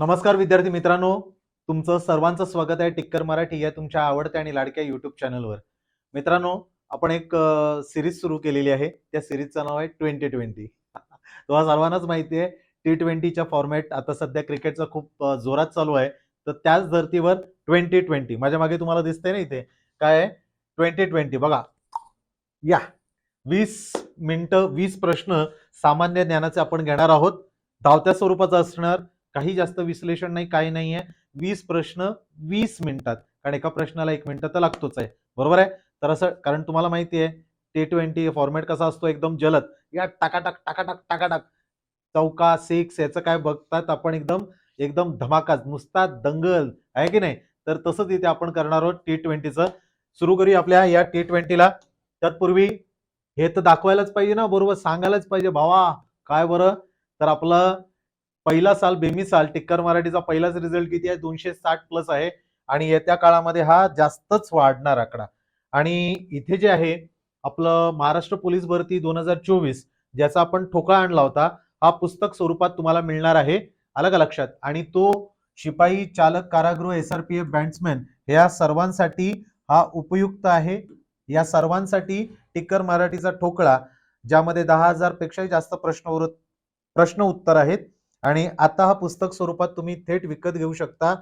नमस्कार विद्यार्थी मित्रांनो. तुमचं सर्वांचं स्वागत आहे टिक्कर मराठी या तुमच्या आवडत्या आणि लाडक्या युट्यूब चॅनलवर मित्रांनो आपण एक सिरीज सुरू केलेली आहे. त्या सिरीजचं नाव आहे ट्वेंटी ट्वेंटी. तुम्हाला सर्वांनाच माहिती आहे टी ट्वेंटीच्या फॉर्मॅट आता सध्या क्रिकेटचा खूप जोरात चालू आहे. तर त्याच धर्तीवर ट्वेंटी ट्वेंटी. माझ्या मागे तुम्हाला दिसतंय ना इथे? काय ट्वेंटी ट्वेंटी. बघा. या. वीस मिनटं वीस प्रश्न सामान्य ज्ञानाचे आपण घेणार आहोत. धावत्या स्वरूपाचा असणार काही जास्त विश्लेषण नाही काही नाही आहे. वीस प्रश्न वीस मिनिटात. कारण एका प्रश्नाला एक मिनिटं तर लागतोच आहे. बरोबर आहे? तर असं कारण तुम्हाला माहिती आहे टी ट्वेंटी फॉर्मॅट कसा असतो? एकदम जलद. या टाकाटाक टाकाटाक टाकाटाक. चौका सिक्स याचं काय बघतात आपण एकदम एकदम धमाका नुसता दंगल. आहे की नाही? तर तसंच इथे आपण करणार आहोत टी ट्वेंटीचं सुरू करूया आपल्या या टी ट्वेंटीला तत्पूर्वी हे तर दाखवायलाच पाहिजे ना? बरोबर सांगायलाच पाहिजे. भावा काय बरं? तर आपलं पहिला साल बेमी साल टिक्कर मराठीचा पहिलाच रिझल्ट किती आहे? दोनशे साठ प्लस आहे. आणि येत्या काळामध्ये हा जास्तच वाढणार आकडा. आणि इथे जे आहे आपलं महाराष्ट्र पोलीस भरती दोन हजार चोवीस ज्याचा आपण ठोकळा आणला होता हा पुस्तक स्वरूपात तुम्हाला मिळणार आहे. अलग लक्षात? आणि तो शिपाई चालक कारागृह S R P F bandsman या सर्वांसाठी हा उपयुक्त आहे. या सर्वांसाठी टिक्कर मराठीचा ठोकळा ज्यामध्ये दहा हजार पेक्षाही जास्त प्रश्न प्रश्न उत्तर आहेत. आणि आता हा पुस्तक स्वरूपात तुम्ही थेट विकत घेऊ शकता.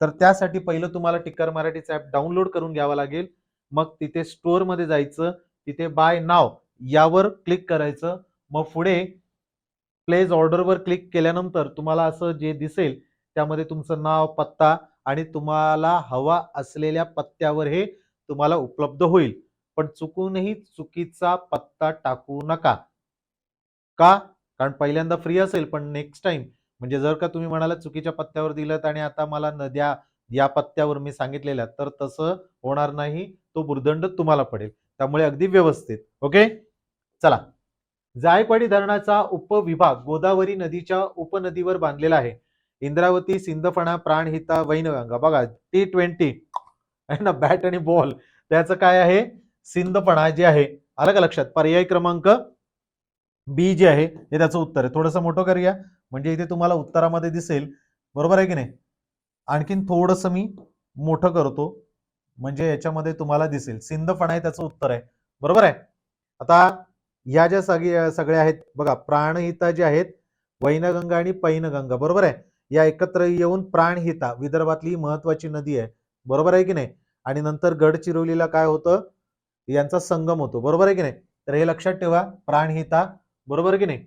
तर त्यासाठी पहिलं तुम्हाला टिक्कर मराठीचं ऍप डाउनलोड करून घ्यावा लागेल. मग तिथे स्टोअरमध्ये जायचं तिथे बाय नाव यावर क्लिक करायचं. मग पुढे प्लेज ऑर्डरवर क्लिक केल्यानंतर तुम्हाला असं जे दिसेल त्यामध्ये तुमचं नाव पत्ता आणि तुम्हाला हवा असलेल्या पत्त्यावर हे तुम्हाला उपलब्ध होईल. पण चुकूनही चुकीचा पत्ता टाकू नका. का? कारण पहिल्यांदा फ्री असेल पण नेक्स्ट टाइम म्हणजे जर का तुम्ही म्हणाला चुकीच्या पत्त्यावर दिलं आणि आता मला नद्या या पत्त्यावर मी सांगितलेल्या तर तसं होणार नाही तो भुर्दंड तुम्हाला पडेल. त्यामुळे अगदी व्यवस्थित ओके चला. जायकवाडी धरणाचा उपविभाग गोदावरी नदीच्या उपनदीवर बांधलेला आहे. इंद्रावती सिंदफणा प्राणहिता वैनगंगा. बघा टी ट्वेंटी आहे ना बॅट आणि बॉल त्याचं काय आहे? सिंदफणा जे आहे आलं का लक्षात? पर्याय क्रमांक बी जे आहे हे त्याचं उत्तर आहे. थोडंसं मोठं करूया. म्हणजे इथे तुम्हाला उत्तरामध्ये दिसेल. बरोबर आहे की नाही? आणखीन थोडंसं मी मोठं करतो. म्हणजे याच्यामध्ये तुम्हाला दिसेल. सिंधफणा आहे त्याचं उत्तर आहे. बरोबर आहे? आता या ज्या सगळ्या सगळ्या आहेत बघा प्राणहिता जे आहेत वैनगंगा आणि पैनगंगा. बरोबर आहे? या एकत्र येऊन प्राणहिता विदर्भातली महत्वाची नदी आहे. बरोबर आहे की नाही? आणि नंतर गडचिरोलीला काय होतं? यांचा संगम होतो. बरोबर आहे की नाही? तर हे लक्षात ठेवा. प्राणहिता बरोबर की नाही?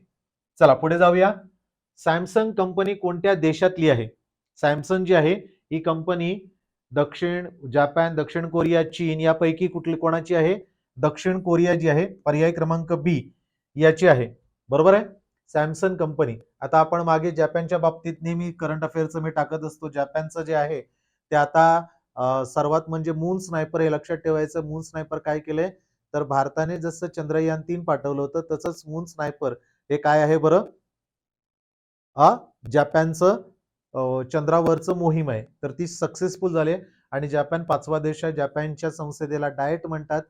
चला पुढे जाऊया. सॅमसंग कंपनी कोणत्या देशातली आहे? सॅमसंग जी आहे ही कंपनी दक्षिण जपान दक्षिण कोरिया चीन यापैकी कुठली कोणाची आहे? दक्षिण कोरिया जी आहे पर्याय क्रमांक बी याची आहे. बरोबर आहे? Samsung company. आता आपण मागे जपानच्या बाबतीत नेहमी करंट अफेअरचं मी टाकत असतो. जपानचं जे आहे ते आता सर्वात म्हणजे मून स्नायपर हे लक्षात ठेवायचं मून स्नायपर काय केलंय? तर भारताने जसं चंद्रयान तीन पाठवलं होतं तसंच मून स्नायपर हे काय आहे बरं? हा जपानचं चंद्रावरचं मोहीम आहे. तर ती सक्सेसफुल झाली आणि जपान पाचवा देश आहे. जपानच्या संसदेला डायट म्हणतात.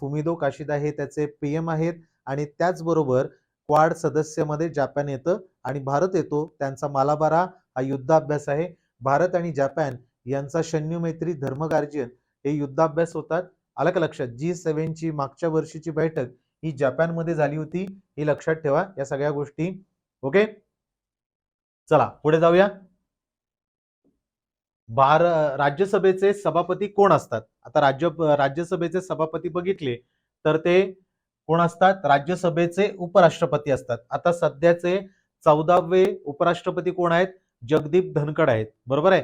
फुमिदो काशिदा हे त्याचे पीएम आहेत. आणि त्याचबरोबर क्वाड सदस्यमध्ये जपान येतं आणि भारत येतो. त्यांचा मालाबारा हा युद्धाभ्यास आहे. भारत आणि जपान यांचा शन्यू मैत्री धर्मगार्जियन हे युद्धाभ्यास होतात. आलं का लक्षात? जी सेव्हनची मागच्या वर्षीची बैठक ही जपानमध्ये झाली होती ही लक्षात ठेवा या सगळ्या गोष्टी. ओके? चला पुढे जाऊया. भार राज्यसभेचे सभापती कोण असतात? आता राज्य राज्यसभेचे सभापती बघितले तर ते कोण असतात? राज्यसभेचे उपराष्ट्रपती असतात. आता सध्याचे चौदावे उपराष्ट्रपती कोण आहेत? जगदीप धनखड आहेत. बरोबर आहे?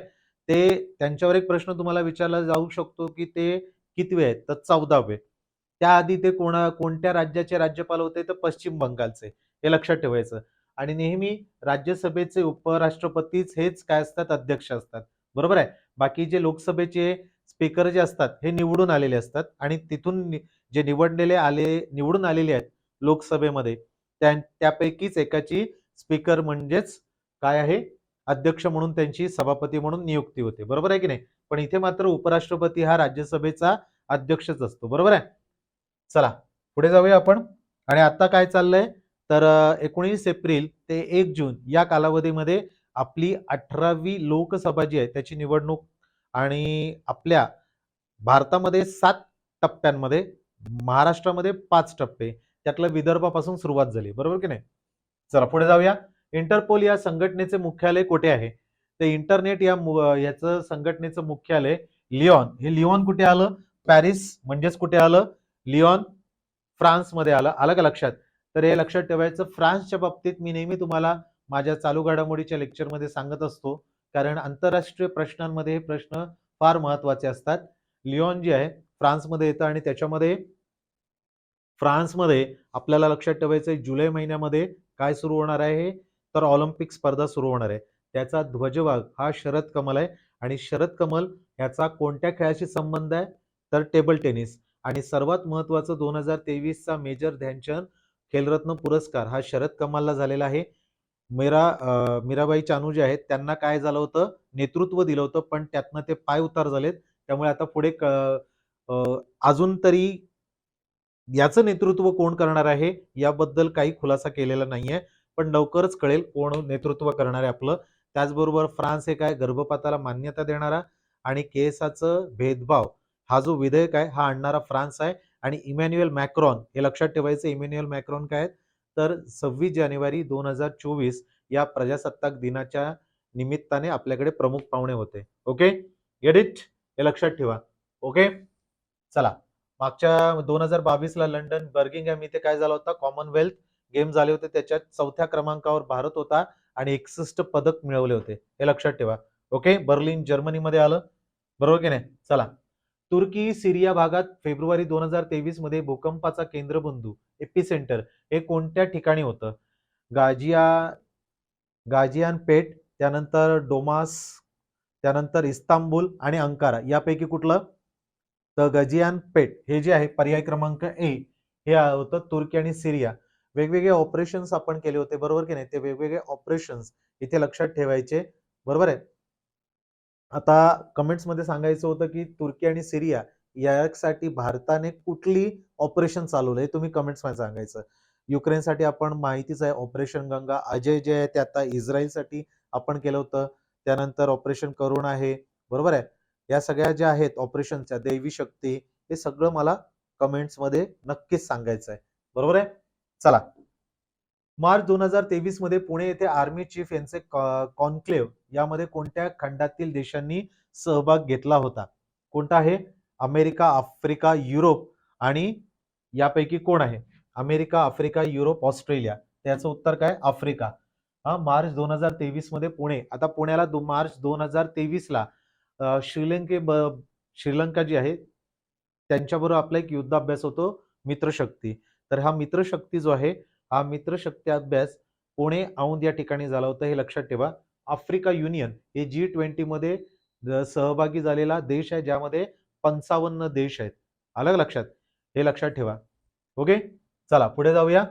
ते त्यांच्यावर एक प्रश्न तुम्हाला विचारला जाऊ शकतो की ते कितवे आहेत? तर चौदावे. त्याआधी ते कोणा कोणत्या राज्याचे राज्यपाल होते? तर पश्चिम बंगालचे. हे लक्षात ठेवायचं. आणि नेहमी राज्यसभेचे उपराष्ट्रपतीच हेच काय असतात? अध्यक्ष असतात. बरोबर आहे? बाकी जे लोकसभेचे स्पीकर जे असतात हे निवडून आलेले असतात. आणि तिथून जे निवडलेले आले निवडून आलेले आहेत लोकसभेमध्ये त्या त्यापैकीच एकाची स्पीकर म्हणजेच काय आहे? अध्यक्ष म्हणून त्यांची सभापती म्हणून नियुक्ती होते. बरोबर आहे की नाही? पण इथे मात्र उपराष्ट्रपती हा राज्यसभेचा अध्यक्षच असतो. बरोबर आहे? चला पुढे जाऊया आपण. आणि आता काय चाललंय? तर एकोणीस एप्रिल ते एक जून या कालावधीमध्ये आपली अठरावी लोकसभा जी आहे त्याची निवडणूक आणि आपल्या भारतामध्ये सात टप्प्यांमध्ये महाराष्ट्रामध्ये पाच टप्पे त्यातलं विदर्भापासून सुरुवात झाली. बरोबर की नाही? चला पुढे जाऊया. इंटरपोल या संघटनेचे मुख्यालय कुठे आहे? ते इंटरनेट या याचं संघटनेचं मुख्यालय लिओन. हे लिओन कुठे आलं? पॅरिस म्हणजेच कुठे आलं? लिओन फ्रान्समध्ये आलं. आलं का लक्षात? तर हे लक्षात ठेवायचं फ्रान्सच्या बाबतीत मी नेहमी तुम्हाला माझ्या चालू घडामोडीच्या लेक्चरमध्ये सांगत असतो. कारण आंतरराष्ट्रीय प्रश्नांमध्ये हे प्रश्न फार महत्त्वाचे असतात. लिओन जे आहे फ्रान्समध्ये येतं आणि त्याच्यामध्ये फ्रान्समध्ये आपल्याला लक्षात ठेवायचं जुलै महिन्यामध्ये काय सुरू होणार आहे तर ऑलिम्पिक स्पर्धा सुरू होणार आहे. त्याचा ध्वजभाग हा शरद कमल आहे. आणि शरद कमल ह्याचा कोणत्या खेळाशी संबंध आहे? तर टेबल टेनिस. आणि सर्वात महत्वाचं दोन हजार तेवीसचा मेजर ध्यानचंद खेलरत्न पुरस्कार हा शरद कमलला झालेला आहे. मीरा मीराबाई चानू जे आहेत त्यांना काय झालं होतं? नेतृत्व दिलं होतं पण त्यातनं ते पाय उतार झालेत. त्यामुळे आता पुढे क- अजून तरी याचं नेतृत्व कोण करणार आहे? याबद्दल काही खुलासा केलेला नाहीये. पण लवकरच कळेल कोण नेतृत्व करणार आहे आपलं. त्याचबरोबर फ्रान्स हे काय गर्भपाताला मान्यता देणारा आणि केसाचं भेदभाव हा जो विधेयक आहे हा आणणारा फ्रान्स आहे आणि इमॅन्युएल मॅक्रॉन हे लक्षात ठेवायचं इमॅन्युएल मॅक्रॉन काय आहेत? तर सव्वीस जानेवारी दोन हजार चोवीस या प्रजासत्ताक दिनाच्या निमित्ताने आपल्याकडे प्रमुख पाहुणे होते. ओके? गेट इट हे लक्षात ठेवा. ओके? चला. मागच्या दोन हजार बावीसला लंडन बर्गिंग इथे काय झाला होता? कॉमनवेल्थ गेम झाले होते. त्याच्यात चौथ्या क्रमांकावर भारत होता. आणि एकसष्ट पदक मिळवले होते. हे लक्षात ठेवा. ओके बर्लिन जर्मनीमध्ये आलं. बरोबर की नाही? चला. तुर्की सिरिया भागात फेब्रुवारी दोन हजार तेवीसमध्ये भूकंपाचा केंद्रबिंदू एपिसेंटर हे कोणत्या ठिकाणी होतं? गाजिया गाजियानपेट त्यानंतर डोमास त्यानंतर इस्तांबूल आणि अंकारा. यापैकी कुठलं? तर गजियानपेट हे जे आहे पर्याय क्रमांक ए हे होतं तुर्की आणि सिरिया. वेगवेगळे ऑपरेशन्स आपण केले होते बरोबर की नाही? ते वेगवेगळे ऑपरेशन्स इथे लक्षात ठेवायचे. बरोबर आहे? आता कमेंट्समध्ये सांगायचं होतं की तुर्की आणि सिरिया यासाठी भारताने कुठली ऑपरेशन चालवलं हे तुम्ही कमेंट्समध्ये सांगायचं. युक्रेनसाठी आपण माहितीच आहे ऑपरेशन गंगा अजय जे आहे ते आता इस्रायलसाठी आपण केलं होतं. त्यानंतर ऑपरेशन करुण आहे बरोबर आहे? या सगळ्या ज्या आहेत ऑपरेशनच्या दैवी शक्ती हे सगळं मला कमेंट्समध्ये नक्कीच सांगायचं आहे. बरोबर आहे? चला. मार्च दोन हजार तेवीसमध्ये पुणे येथे आर्मी चीफ यांचे कॉन्क्लेव्ह यामध्ये कोणत्या खंडातील देशांनी सहभाग घेतला होता? कोणता आहे? अमेरिका आफ्रिका युरोप आणि यापैकी कोण आहे? America Africa Europe Australia. त्याचं उत्तर काय? आफ्रिका. हा मार्च दोन हजार तेवीसमध्ये पुणे. आता पुण्याला दो, मार्च दोन हजार तेवीस ला श्रीलंके श्रीलंका जी आहे त्यांच्याबरोबर आपला एक युद्धाभ्यास होतो मित्रशक्ती. तर हा मित्रशक्ती जो आहे हा मित्रशक्ती अभ्यास पुणे औंध या ठिकाणी झाला होता हे लक्षात ठेवा. आफ्रिका युनियन हे जी ट्वेंटीमध्ये सहभागी झालेला देश आहे ज्यामध्ये पंचावन्न देश आहेत. आलं लक्षात? हे लक्षात ठेवा. ओके? चला पुढे जाऊया.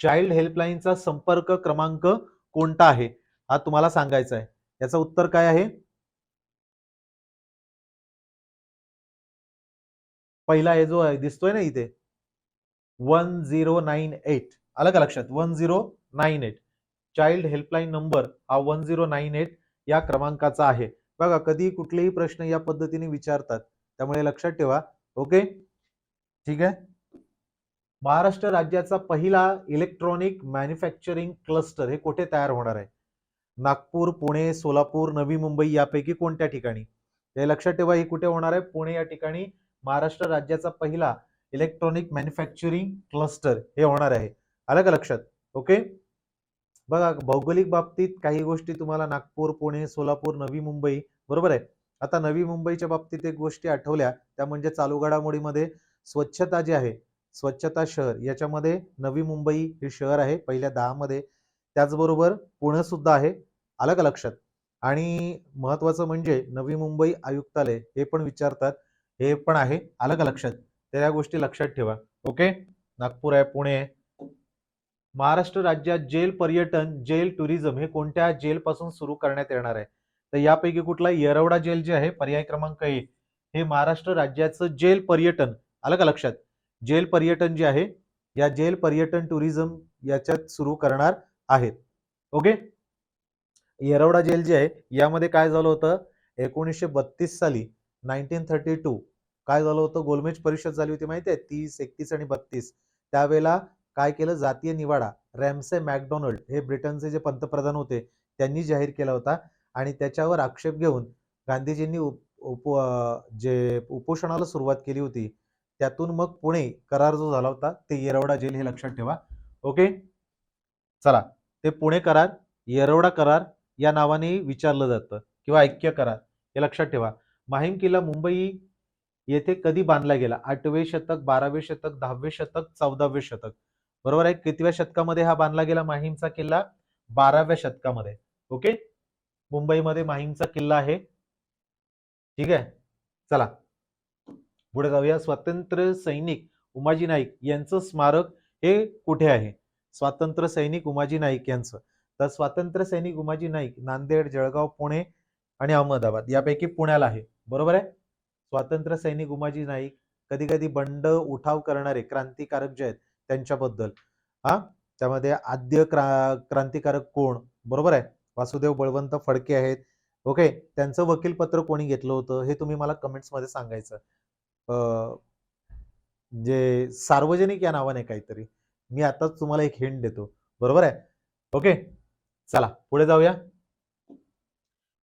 चाइल्ड हेल्पलाईनचा संपर्क क्रमांक कोणता आहे? हा तुम्हाला सांगायचा आहे. याचं उत्तर काय आहे? पहिला हे जो आहे दिसतोय ना इथे? वन झिरो नाईन एट आलं का लक्षात? One zero nine eight child helpline number हा वन झिरो नाईन एट या क्रमांकाचा आहे. बघा कधी कुठलेही प्रश्न या पद्धतीने विचारतात त्यामुळे लक्षात ठेवा. ओके? ठीक आहे? महाराष्ट्र राज्याचा पहिला इलेक्ट्रॉनिक मॅन्युफॅक्चरिंग क्लस्टर हे कुठे तयार होणार आहे? नागपूर पुणे सोलापूर नवी मुंबई यापैकी कोणत्या ठिकाणी? हे लक्षात ठेवा हे कुठे होणार आहे? पुणे या ठिकाणी महाराष्ट्र राज्याचा पहिला इलेक्ट्रॉनिक मॅन्युफॅक्चरिंग क्लस्टर हे होणार आहे. आलं का लक्षात? ओके? बघा भौगोलिक बाबतीत काही गोष्टी तुम्हाला नागपूर पुणे सोलापूर नवी मुंबई बरोबर आहे? आता नवी मुंबईच्या बाबतीत एक गोष्टी आठवल्या. त्या म्हणजे चालू घडामोडीमध्ये स्वच्छता जी आहे स्वच्छता शहर याच्यामध्ये नवी मुंबई हे शहर आहे पहिल्या दहामध्ये. त्याचबरोबर पुणे सुद्धा आहे. आलं का लक्षात? आणि महत्वाचं म्हणजे नवी मुंबई आयुक्तालय हे पण विचारतात. हे पण आहे. आलं का लक्षात? तर या गोष्टी लक्षात ठेवा. ओके नागपूर आहे पुणे आहे. महाराष्ट्र राज्यात जेल पर्यटन जेल टुरिझम हे कोणत्या जेलपासून सुरू करण्यात येणार आहे? तर यापैकी कुठला? येरवडा जेल जे आहे पर्याय क्रमांक एक. हे महाराष्ट्र राज्याचं जेल पर्यटन. आलं का लक्षात? जेल पर्यटन जे आहे या जेल पर्यटन टुरिझम याच्यात सुरू करणार आहेत. ओके येरवडा जेल जे आहे यामध्ये काय झालं होतं? एकोणीसशे बत्तीस साली नाईन्टीन थर्टी टू काय झालं होतं? गोलमेज परिषद झाली होती माहिती आहे तीस एकतीस आणि बत्तीस. त्यावेळेला काय केलं? जातीय निवाडा रॅमसे मॅकडॉनल्ड हे ब्रिटनचे जे पंतप्रधान होते त्यांनी जाहीर केला होता. आणि त्याच्यावर आक्षेप घेऊन गांधीजींनी उप उप जे उपोषणाला सुरुवात केली होती त्यातून मग पुणे करार जो झाला होता ते येरवडा जेल हे लक्षात ठेवा. ओके? चला. ते पुणे करार येरवडा करार या नावाने विचारलं जातं किंवा ऐक्य करार हे लक्षात ठेवा. माहीम किल्ला मुंबई येथे कधी बांधला गेला? आठवे शतक बारावे शतक दहावे शतक चौदावे शतक. बरोबर आहे? कितव्या शतकामध्ये हा बांधला गेला? माहीमचा किल्ला बाराव्या शतकामध्ये. ओके? मुंबईमध्ये माहीमचा किल्ला आहे. ठीक आहे? चला. पुढे जाऊया. स्वातंत्र्य सैनिक उमाजी नाईक यांचं स्मारक हे कुठे आहे? स्वातंत्र्य सैनिक उमाजी नाईक यांचं. तर स्वातंत्र्य सैनिक उमाजी नाईक नांदेड जळगाव पुणे आणि अहमदाबाद यापैकी पुण्याला आहे. बरोबर आहे? स्वातंत्र्य सैनिक उमाजी नाईक कधी कधी बंड उठाव करणारे क्रांतिकारक जे आहेत त्यांच्याबद्दल. हा? त्यामध्ये आद्य क्रा क्रांतिकारक कोण? बरोबर आहे. वासुदेव बळवंत फडके आहेत. ओके? त्यांचं वकीलपत्र कोणी घेतलं होतं हे तुम्ही मला कमेंट्समध्ये सांगायचं. अं, जे सार्वजनिक या नावाने काहीतरी. मी आताच तुम्हाला एक हिंट देतो. बरोबर आहे? ओके? चला पुढे जाऊया.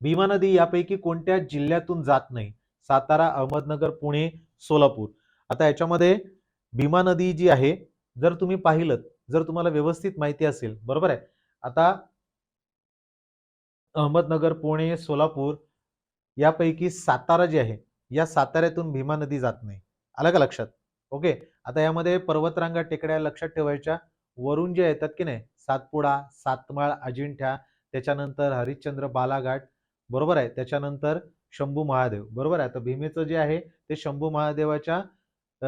भीमा नदी यापैकी कोणत्या जिल्ह्यातून जात नाही? सातारा अहमदनगर पुणे सोलापूर. आता याच्यामध्ये भीमा नदी जी आहे जर तुम्ही पाहिलं जर तुम्हाला व्यवस्थित माहिती असेल बरोबर आहे? आता अहमदनगर पुणे सोलापूर यापैकी सातारा जे आहे या साताऱ्यातून भीमा नदी जात नाही. आलं का लक्षात? ओके? आता यामध्ये पर्वतरांगा टेकड्या लक्षात ठेवायच्या. वरून जे येतात की नाही सातपुडा सातमाळ अजिंठ्या त्याच्यानंतर हरिश्चंद्र बालाघाट बरोबर आहे? त्याच्यानंतर शंभू महादेव. बरोबर आहे? आता भीमेचं जे आहे ते शंभू महादेवाच्या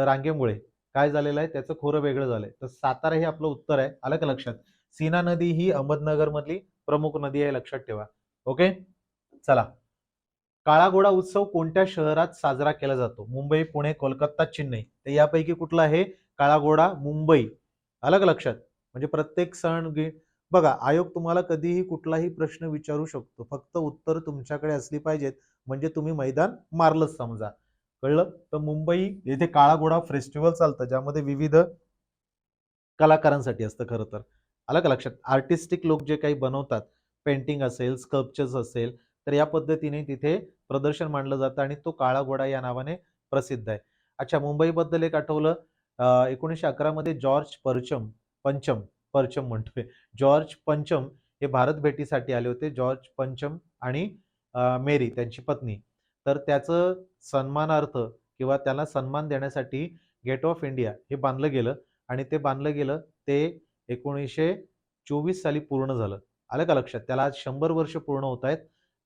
रांगेमुळे काय झालेलं आहे? त्याचं खोरं वेगळं झालंय. तर सातारा हे आपलं उत्तर आहे. आलं का लक्षात? सीना नदी ही अहमदनगर मधली प्रमुख नदी आहे. लक्षात ठेवा. ओके? चला. काळा घोडा उत्सव कोणत्या शहरात साजरा केला जातो? मुंबई पुणे कोलकाता चेन्नई. तर यापैकी कुठला आहे? काळा घोडा मुंबई. आलं का लक्षात? म्हणजे प्रत्येक सण बघा आयोग तुम्हाला कधीही कुठलाही प्रश्न विचारू शकतो. फक्त उत्तर तुमच्याकडे असली पाहिजेत. म्हणजे तुम्ही मैदान मारलंच समजा. कळलं? तर मुंबई येथे काळा घोडा फेस्टिवल चालतं ज्यामध्ये विविध कलाकारांसाठी असतं खरं तर. आलं का लक्षात? आर्टिस्टिक लोक जे काही बनवतात पेंटिंग असेल स्कल्पचर्स असेल तर या पद्धतीने तिथे प्रदर्शन मांडलं जातं आणि तो काळा घोडा या नावाने प्रसिद्ध आहे. अच्छा मुंबईबद्दल एक आठवलं. एकोणीसशे अकरामध्ये जॉर्ज परचम पंचम परचम म्हणतोय जॉर्ज पंचम हे भारत भेटीसाठी आले होते. जॉर्ज पंचम आणि मेरी त्यांची पत्नी. तर त्याचं सन्मानार्थ किंवा त्याला सन्मान देण्यासाठी गेट ऑफ इंडिया हे बांधलं गेलं आणि ते बांधलं गेलं ते एकोणीसशे चोवीस साली पूर्ण झालं. आलं का लक्षात? त्याला आज शंभर वर्ष पूर्ण होत आहेत.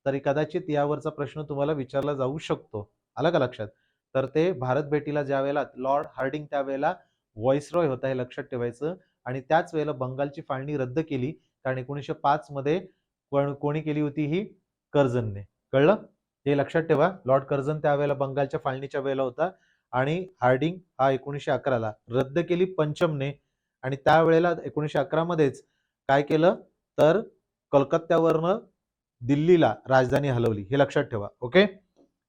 तरी कदाचित यावरचा प्रश्न तुम्हाला विचारला जाऊ शकतो. आलं का लक्षात? तर ते भारत भेटीला ज्या वेळेला लॉर्ड हार्डिंग त्यावेळेला व्हॉइसरॉय होता हे लक्षात ठेवायचं. आणि त्याच वेळेला बंगालची फाळणी रद्द केली. कारण एकोणीसशे पाच मध्ये कोणी केली होती ही? कर्जनने. कळलं? हे लक्षात ठेवा. लॉर्ड कर्जन त्यावेळेला बंगालच्या फाळणीच्या वेळेला होता. आणि हार्डिंग हा एकोणीसशे अकराला रद्द केली पंचमने. आणि त्यावेळेला एकोणीसशे अकरा मध्येच काय केलं? तर कलकत्त्यावरनं दिल्लीला राजधानी हलवली. हे लक्षात ठेवा. ओके?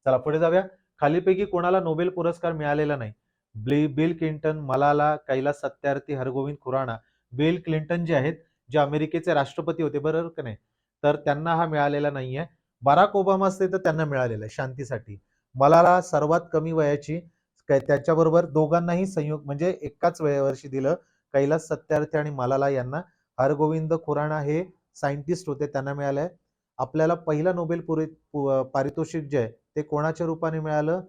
चला पुढे जाऊया. खालीपैकी कोणाला नोबेल पुरस्कार मिळालेला नाही? ब्ली Bill Clinton Malala Kailash Satyarthi Hargovind Khurana Bill Clinton जे आहेत जे अमेरिकेचे राष्ट्रपती होते बरोबर का नाही? तर त्यांना हा मिळालेला नाहीये. बराक ओबामा असते तर त्यांना मिळालेला आहे शांतीसाठी. मलाला सर्वात कमी वयाची काय त्याच्याबरोबर दोघांनाही संयोग म्हणजे एकाच वया- वर्षी दिलं कैलास सत्यार्थी आणि मलाला यांना. हरगोविंद खुराणा हे सायंटिस्ट होते त्यांना मिळालंय. आपल्याला पहिला नोबेल पुरे पारितोषिक जे आहे ते कोणाच्या रूपाने मिळालं?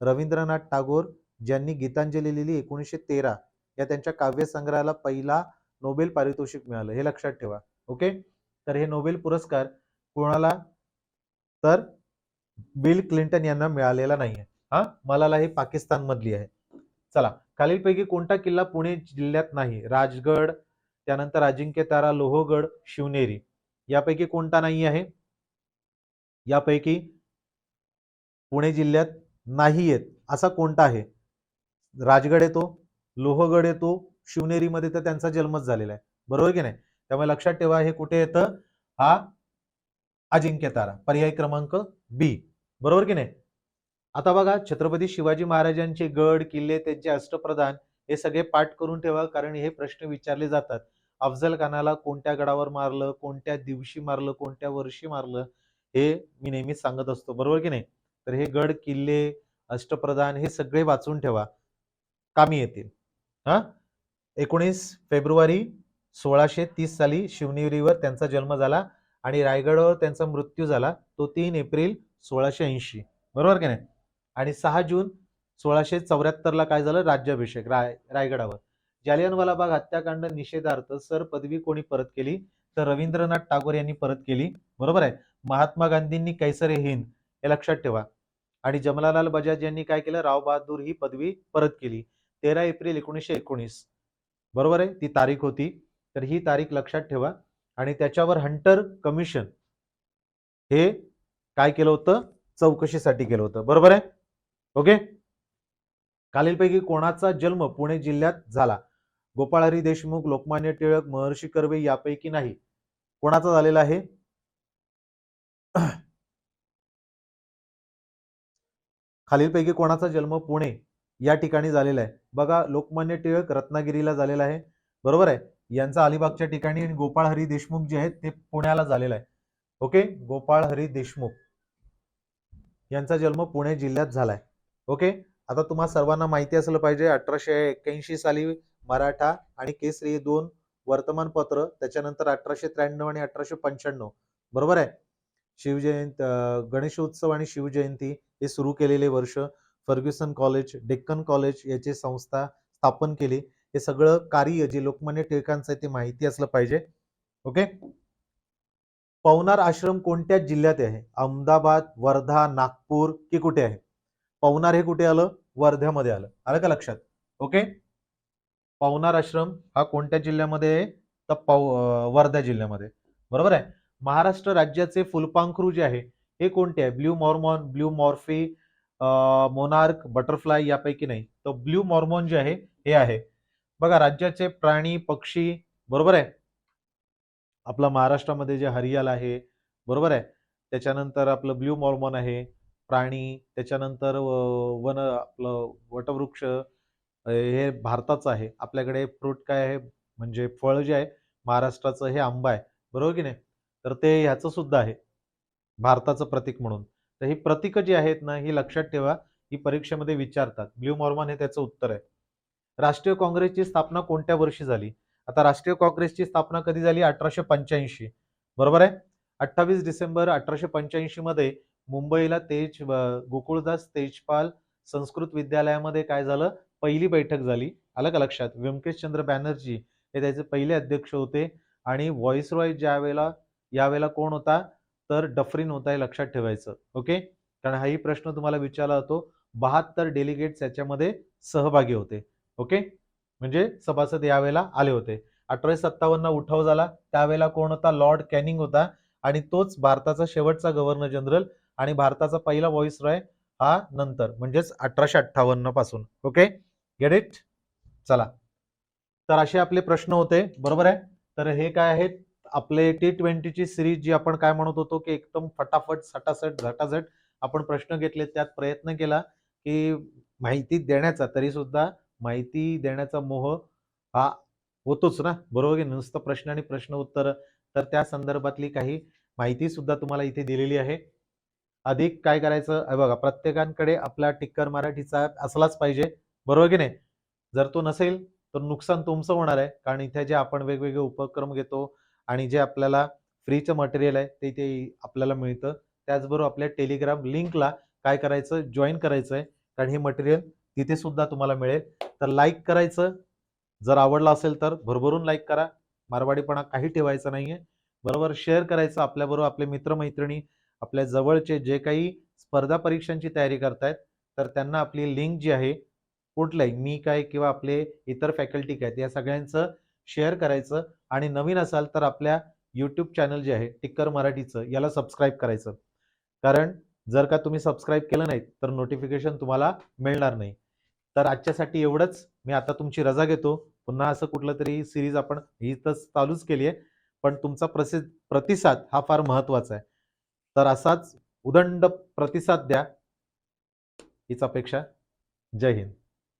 रवींद्रनाथ टागोर ज्यांनी गीतांजली लिहिली एकोणीसशे तेरा या त्यांच्या काव्यसंग्रहाला पहिला नोबेल पारितोषिक मिळालं हे लक्षात ठेवा. ओके? तर हे नोबेल पुरस्कार कोणाला? तर बिल क्लिंटन यांना मिळालेला नाहीये. हा? मलाला हे पाकिस्तान मधली आहे. चला खालीलपैकी कोणता किल्ला पुणे जिल्ह्यात नाही? राजगड त्यानंतर अजिंक्य तारा लोहगड शिवनेरी. यापैकी कोणता नाही आहे? यापैकी पुणे जिल्ह्यात नाही येत असा कोणता आहे? राजगड येतो लोहगड येतो शिवनेरीमध्ये तर त्यांचा जन्मच झालेला आहे. बरोबर की नाही? त्यामुळे लक्षात ठेवा हे कुठे येतं? हा अजिंक्य तारा पर्याय क्रमांक बी बरोबर की नाही? आता बघा छत्रपती शिवाजी महाराजांचे गड किल्ले त्यांचे अष्टप्रधान हे सगळे पाठ करून ठेवा कारण हे प्रश्न विचारले जातात. अफजल खानाला कोणत्या गडावर मारलं कोणत्या दिवशी मारलं कोणत्या वर्षी मारलं हे मी नेहमीच सांगत असतो. बरोबर की नाही? तर हे गड किल्ले अष्टप्रधान हे सगळे वाचून ठेवा. कामी येतील. हा? एकोणीस फेब्रुवारी सोळाशे तीस साली शिवनेरीवर त्यांचा जन्म झाला आणि रायगडावर त्यांचा मृत्यू झाला. तो तीन एप्रिल सोळाशे ऐंशी. बरोबर की नाही? आणि सहा जून सोळाशे चौऱ्याहत्तरला काय झालं? राज्याभिषेक राय रायगडावर. जालियनवाला बाग हत्याकांड निषेधार्थ सर पदवी कोणी परत केली? तर रवींद्रनाथ टागोर यांनी परत केली. बरोबर आहे? महात्मा गांधींनी कैसर ए हिंद हे लक्षात ठेवा. आणि जमलालाल बजाज यांनी काय केलं? राव बहादूर ही पदवी परत केली. तेरा एप्रिल एकोणीसशे एकोणीस. बरोबर आहे? ती तारीख होती. तर ही तारीख लक्षात ठेवा. आणि त्याच्यावर हंटर कमिशन हे काय केलं होतं? चौकशीसाठी केलं होतं. बरोबर आहे? ओके? खालीलपैकी कोणाचा जन्म पुणे जिल्ह्यात झाला? गोपाळ हरी देशमुख लोकमान्य टिळक महर्षी कर्वे यापैकी नाही. कोणाचा झालेला आहे? खालीलपैकी कोणाचा जन्म पुणे या ठिकाणी झालेला आहे. बघा लोकमान्य टिळक रत्नागिरीला झालेला आहे. बरोबर आहे? यांचा अलिबागच्या ठिकाणी आणि गोपाळ हरी देशमुख जे आहेत ते पुण्याला झालेला आहे. ओके? गोपाळ हरी देशमुख. यांचा जन्म पुणे जिल्ह्यात झालाय. ओके? आता तुम्हा सर्वांना माहिती असलं पाहिजे अठराशे एक्क्याऐंशी साली मराठा आणि केसरी हे दोन वर्तमानपत्र त्याच्यानंतर अठराशे त्र्याण्णव आणि अठराशे पंच्याण्णव. बरोबर आहे? शिवजयंत गणेशोत्सव आणि शिवजयंती हे सुरू केलेले वर्ष. फर्ग्युसन कॉलेज डेक्कन कॉलेज याची संस्था स्थापन केली. हे सगळं कार्य जे लोकमान्य टिळकांचं आहे ते माहिती असलं पाहिजे. ओके? पवनार आश्रम कोणत्या जिल्ह्यात आहे? अहमदाबाद वर्धा नागपूर की कुठे आहे? पवनार हे कुठे आलं? वर्ध्यामध्ये आलं. आलं का लक्षात? ओके? पवनार आश्रम हा कोणत्या जिल्ह्यामध्ये आहे? तर पव वर्धा जिल्ह्यामध्ये. बरोबर आहे? महाराष्ट्र राज्याचे फुलपांखरू जे आहे हे कोणते आहे? Blue Mormon blue Morpho monarch butterfly यापैकी नाही. तर ब्ल्यू मॉर्मॉन जे आहे हे आहे. बघा राज्याचे प्राणी पक्षी बरोबर आहे? आपला महाराष्ट्रामध्ये जे हरियाल आहे बरोबर आहे? त्याच्यानंतर आपलं ब्ल्यू मॉर्मॉन आहे प्राणी त्याच्यानंतर वन आपलं वटवृक्ष हे भारताचं आहे. आपल्याकडे फ्रूट काय आहे? म्हणजे फळ जे आहे महाराष्ट्राचं हे आंबा आहे. बरोबर की नाही? तर ते ह्याचं सुद्धा आहे. भारताचं प्रतीक म्हणून. तर ही प्रतीकं जी आहेत ना ही लक्षात ठेवा ही परीक्षेमध्ये विचारतात. ब्ल्यू मॉर्मॉन हे त्याचं उत्तर आहे. राष्ट्रीय काँग्रेसची स्थापना कोणत्या वर्षी झाली? आता राष्ट्रीय काँग्रेसची स्थापना कधी झाली? अठराशे पंच्याऐंशी. बरोबर आहे? अठ्ठावीस डिसेंबर अठराशे पंच्याऐंशी मध्ये मुंबईला तेज गोकुळदास तेजपाल संस्कृत विद्यालयामध्ये काय झालं? पहिली बैठक झाली. आलं का लक्षात? व्यंकेश चंद्र बॅनर्जी हे त्याचे पहिले अध्यक्ष होते. आणि व्हॉइस रॉय ज्या वेळेला यावेळेला कोण होता? तर डफरीन होता हे लक्षात ठेवायचं ओके? कारण हाही प्रश्न तुम्हाला विचारला जातो बहात्तर डेलिगेट्स याच्यामध्ये सहभागी होते ओके? म्हणजे सभासद यावेळेला आले होते. अठराशे सत्तावन्न उठाव झाला त्यावेळेला कोण होता? लॉर्ड कॅनिंग होता आणि तोच भारताचा शेवटचा गव्हर्नर जनरल आणि भारताचा पहिला व्हॉइस रॉय हा नंतर म्हणजेच अठराशे अठ्ठावन्नपासून ओके? गेट इट चला. तर असे आपले प्रश्न होते बरोबर आहे? तर हे काय आहेत? आपले टी ट्वेंटीची सिरीज जी आपण काय म्हणत होतो की एकदम फटाफट सटासट झटाझट आपण प्रश्न घेतले त्यात प्रयत्न केला की माहिती देण्याचा तरी सुद्धा माहिती देण्याचा मोह हा होतोच ना? बरोबर की नुसतं प्रश्न आणि प्रश्न उत्तर. तर त्या संदर्भातली काही माहिती सुद्धा तुम्हाला इथे दिलेली आहे. अधिक काय करायचं? बघा प्रत्येकांकडे आपला टिक्कर मराठीचा असलाच पाहिजे. बरोबर की नाही? जर तो नसेल तर नुकसान तुमचं होणार आहे. कारण इथे जे आपण वेगवेगळे उपक्रम घेतो आणि जे आपल्याला फ्रीचं मटेरियल आहे ते ते आपल्याला मिळतं. त्याचबरोबर आपल्या टेलिग्राम लिंकला काय करायचं जॉईन करायचं आहे कारण हे मटेरियल तिथे सुद्धा तुम्हाला मिळेल. तर लाईक करायचं. जर आवडलं असेल तर भरभरून लाईक करा. मारवाडीपणा काही ठेवायचा आहे बरोबर शेअर करायचं आपल्याबरोबर आपले मित्रमैत्रिणी आपल्या जवळचे जे काही स्पर्धा परीक्षांची तयारी करतायत तर त्यांना आपली लिंक जी आहे कुठलंही मी काय किंवा आपले इतर फॅकल्टी काय या सगळ्यांचं शेअर करायचं आणि नवीन असाल तर आपल्या यूट्यूब चॅनल जे आहे टिक्कर मराठीचं याला सबस्क्राईब करायचं. कारण जर का तुम्ही सबस्क्राईब केलं नाही तर नोटिफिकेशन तुम्हाला मिळणार नाही. तर आजच्यासाठी एवढंच. मी आता तुमची रजा घेतो. पुन्हा असं कुठलं तरी सिरीज आपण ही तर चालूच केली आहे पण तुमचा प्रसिद्ध प्रतिसाद हा फार महत्त्वाचा आहे. तर असाच उदंड प्रतिसाद द्या. हीच अपेक्षा. जय हिंद.